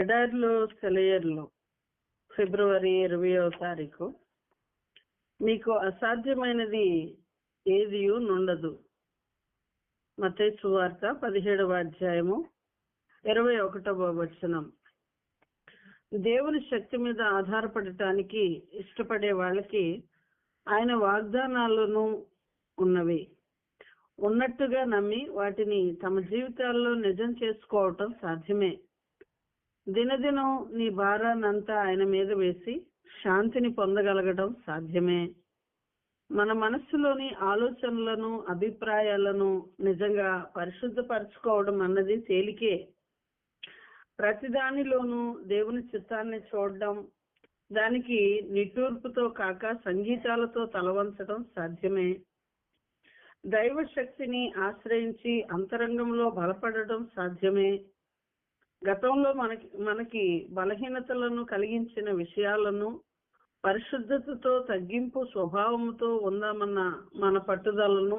ఎడారిలో సెలయర్లో ఫిబ్రవరి ఇరవయో తారీఖు. మీకు అసాధ్యమైనది ఏది నుండదు. మతే సువార్త పదిహేడవ అధ్యాయము ఇరవై ఒకటవ వచనం. దేవుని శక్తి మీద ఆధారపడటానికి ఇష్టపడే వాళ్ళకి ఆయన వాగ్దానాలను ఉన్నవి. ఉన్నట్టుగా నమ్మి వాటిని తమ జీవితాల్లో నిజం చేసుకోవటం సాధ్యమే. దినదినం నీ భారాన్నంతా ఆయన మీద వేసి శాంతిని పొందగలగడం సాధ్యమే. మన మనస్సులోని ఆలోచనలను అభిప్రాయాలను నిజంగా పరిశుద్ధపరచుకోవడం అన్నది తేలికే. ప్రతిదానిలోనూ దేవుని చిత్తాన్ని చూడడం దానికి నిట్టూర్పుతో కాక సంగీతాలతో తలవంచడం సాధ్యమే. దైవ శక్తిని ఆశ్రయించి అంతరంగంలో బలపడటం సాధ్యమే. గతంలో మనకి మనకి బలహీనతలను కలిగించిన విషయాలను పరిశుద్ధతతో తగ్గింపు స్వభావముతో ఉందామన్న మన పట్టుదలను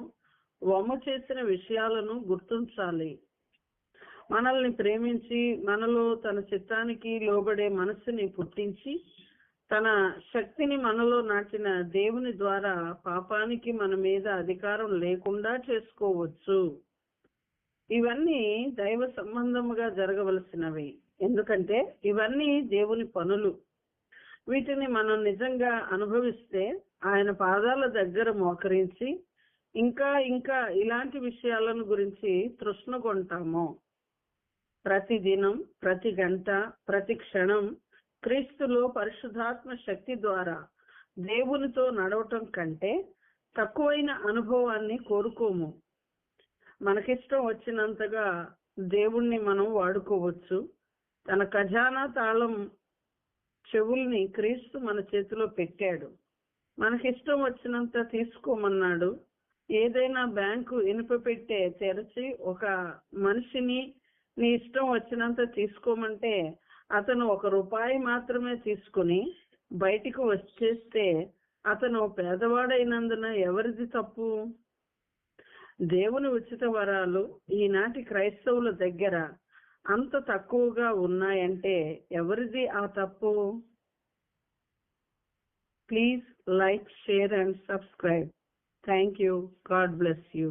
వమ్మ చేసిన విషయాలను గుర్తించాలి. మనల్ని ప్రేమించి మనలో తన చిత్తానికి లోబడే మనస్సుని పుట్టించి తన శక్తిని మనలో నాటిన దేవుని ద్వారా పాపానికి మన మీద అధికారం లేకుండా చేసుకోవచ్చు. ఇవన్నీ దైవ సంబంధముగా జరగవలసినవి. ఎందుకంటే ఇవన్నీ దేవుని పనులు. వీటిని మనం నిజంగా అనుభవిస్తే ఆయన పాదాల దగ్గర మోకరించి ఇంకా ఇంకా ఇలాంటి విషయాలను గురించి తృష్ణ కొంటాము. ప్రతి దినం ప్రతి గంట ప్రతి క్షణం క్రీస్తులో పరిశుధాత్మ శక్తి ద్వారా దేవునితో నడవటం కంటే తక్కువైన అనుభవాన్ని కోరుకోము. మనకిష్టం వచ్చినంతగా దేవుణ్ణి మనం వాడుకోవచ్చు. తన ఖజానా తాళం చెవుల్ని క్రీస్తు మన చేతిలో పెట్టాడు. మనకిష్టం వచ్చినంత తీసుకోమన్నాడు. ఏదైనా బ్యాంకు ఇనుప పెట్టే తెరచి ఒక మనిషిని నీ ఇష్టం వచ్చినంత తీసుకోమంటే అతను ఒక రూపాయి మాత్రమే తీసుకుని బయటికి వచ్చేస్తే అతను పేదవాడైనందున ఎవరిది తప్పు? దేవుని ఉచిత వరాలు ఈనాటి క్రైస్తవుల దగ్గర అంత తక్కువగా ఉన్నాయంటే ఎవరిది ఆ తప్పు? Please like share and subscribe thank you God bless you